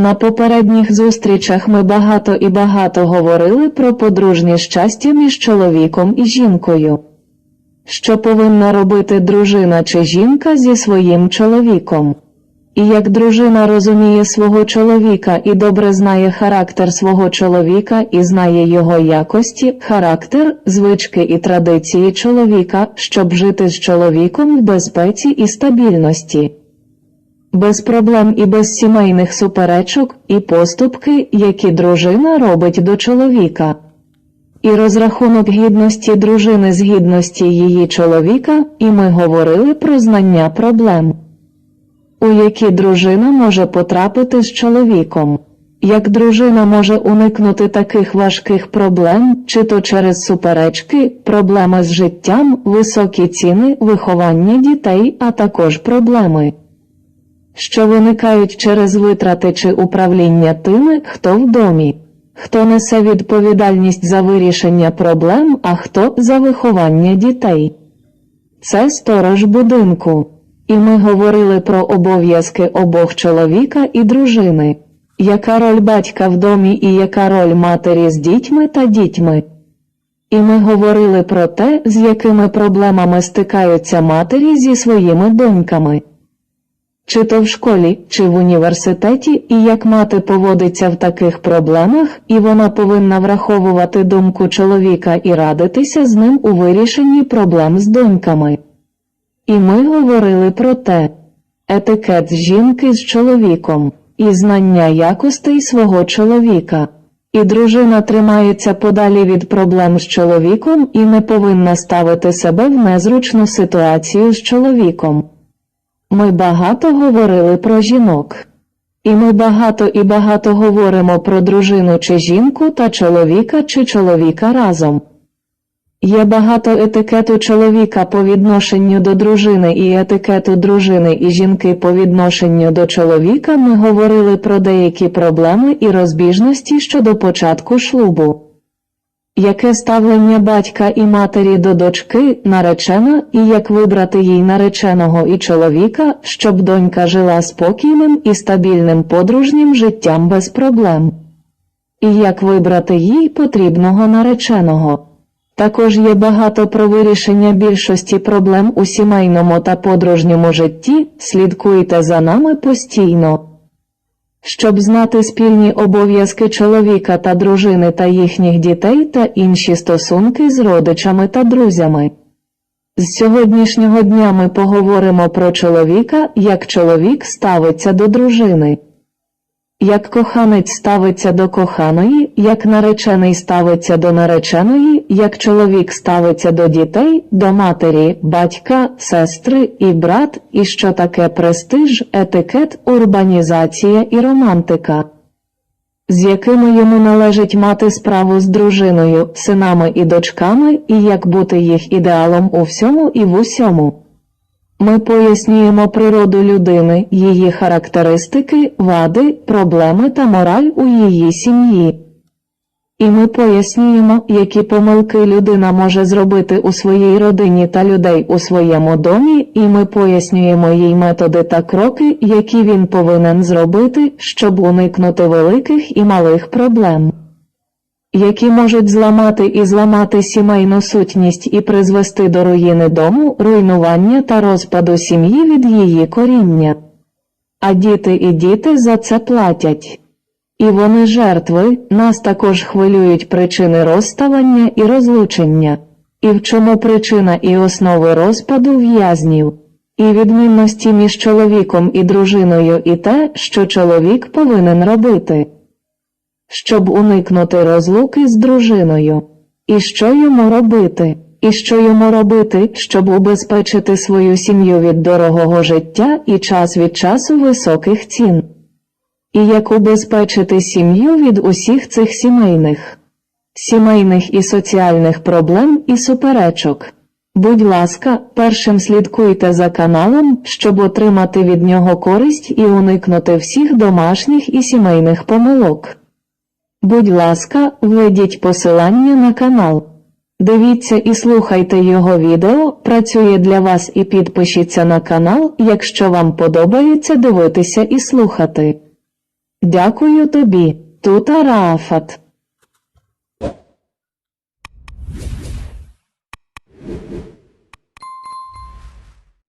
На попередніх зустрічах ми багато і багато говорили про подружнє щастя між чоловіком і жінкою. Що повинна робити дружина чи жінка зі своїм чоловіком? І як дружина розуміє свого чоловіка і добре знає характер свого чоловіка і знає його якості, характер, звички і традиції чоловіка, щоб жити з чоловіком в безпеці і стабільності без проблем і без сімейних суперечок і поступки, які дружина робить до чоловіка. І розрахунок гідності дружини з гідності її чоловіка, і ми говорили про знання проблем, у які дружина може потрапити з чоловіком. Як дружина може уникнути таких важких проблем, чи то через суперечки, проблеми з життям, високі ціни, виховання дітей, а також проблеми що виникають через витрати чи управління тими, хто в домі, хто несе відповідальність за вирішення проблем, а хто за виховання дітей. Це сторож будинку. І ми говорили про обов'язки обох чоловіка і дружини, яка роль батька в домі і яка роль матері з дітьми та дітьми. І ми говорили про те, з якими проблемами стикаються матері зі своїми доньками чи то в школі, чи в університеті, і як мати поводиться в таких проблемах, і вона повинна враховувати думку чоловіка і радитися з ним у вирішенні проблем з доньками. І ми говорили про те етикет жінки з чоловіком, і знання якостей свого чоловіка. І дружина тримається подалі від проблем з чоловіком і не повинна ставити себе в незручну ситуацію з чоловіком. Ми багато говорили про жінок. І ми багато і багато говоримо про дружину чи жінку та чоловіка чи чоловіка разом. Є багато етикету чоловіка по відношенню до дружини і етикету дружини і жінки по відношенню до чоловіка ми говорили про деякі проблеми і розбіжності щодо початку шлубу. Яке ставлення батька і матері до дочки наречена, і як вибрати їй нареченого і чоловіка, щоб донька жила спокійним і стабільним подружнім життям без проблем, і як вибрати їй потрібного нареченого. Також є багато про вирішення більшості проблем у сімейному та подружньому житті, слідкуйте за нами постійно. Щоб знати спільні обов'язки чоловіка та дружини та їхніх дітей та інші стосунки з родичами та друзями. З сьогоднішнього дня ми поговоримо про чоловіка, як чоловік ставиться до дружини. Як коханець ставиться до коханої, як наречений ставиться до нареченої, як чоловік ставиться до дітей, до матері, батька, сестри і брат, і що таке престиж, етикет, урбанізація і романтика, з якими йому належить мати справу з дружиною, синами і дочками, і як бути їх ідеалом у всьому і в усьому. Ми пояснюємо природу людини, її характеристики, вади, проблеми та мораль у її сім'ї. І ми пояснюємо, які помилки людина може зробити у своїй родині та людей у своєму домі, і ми пояснюємо їй методи та кроки, які він повинен зробити, щоб уникнути великих і малих проблем які можуть зламати і зламати сімейну сутність і призвести до руїни дому, руйнування та розпаду сім'ї від її коріння. А діти і діти за це платять. І вони жертви, нас також хвилюють причини розставання і розлучення, і в чому причина і основи розпаду в'язнів, і відмінності між чоловіком і дружиною, і те, що чоловік повинен робити щоб уникнути розлуки з дружиною. І що йому робити? І що йому робити, щоб убезпечити свою сім'ю від дорогого життя і час від часу високих цін? І як убезпечити сім'ю від усіх цих сімейних, сімейних і соціальних проблем і суперечок? Будь ласка, першим слідкуйте за каналом, щоб отримати від нього користь і уникнути всіх домашніх і сімейних помилок. Будь ласка, введіть посилання на канал. Дивіться і слухайте його відео, працює для вас і підпишіться на канал, якщо вам подобається дивитися і слухати. Дякую тобі, тут Арафат.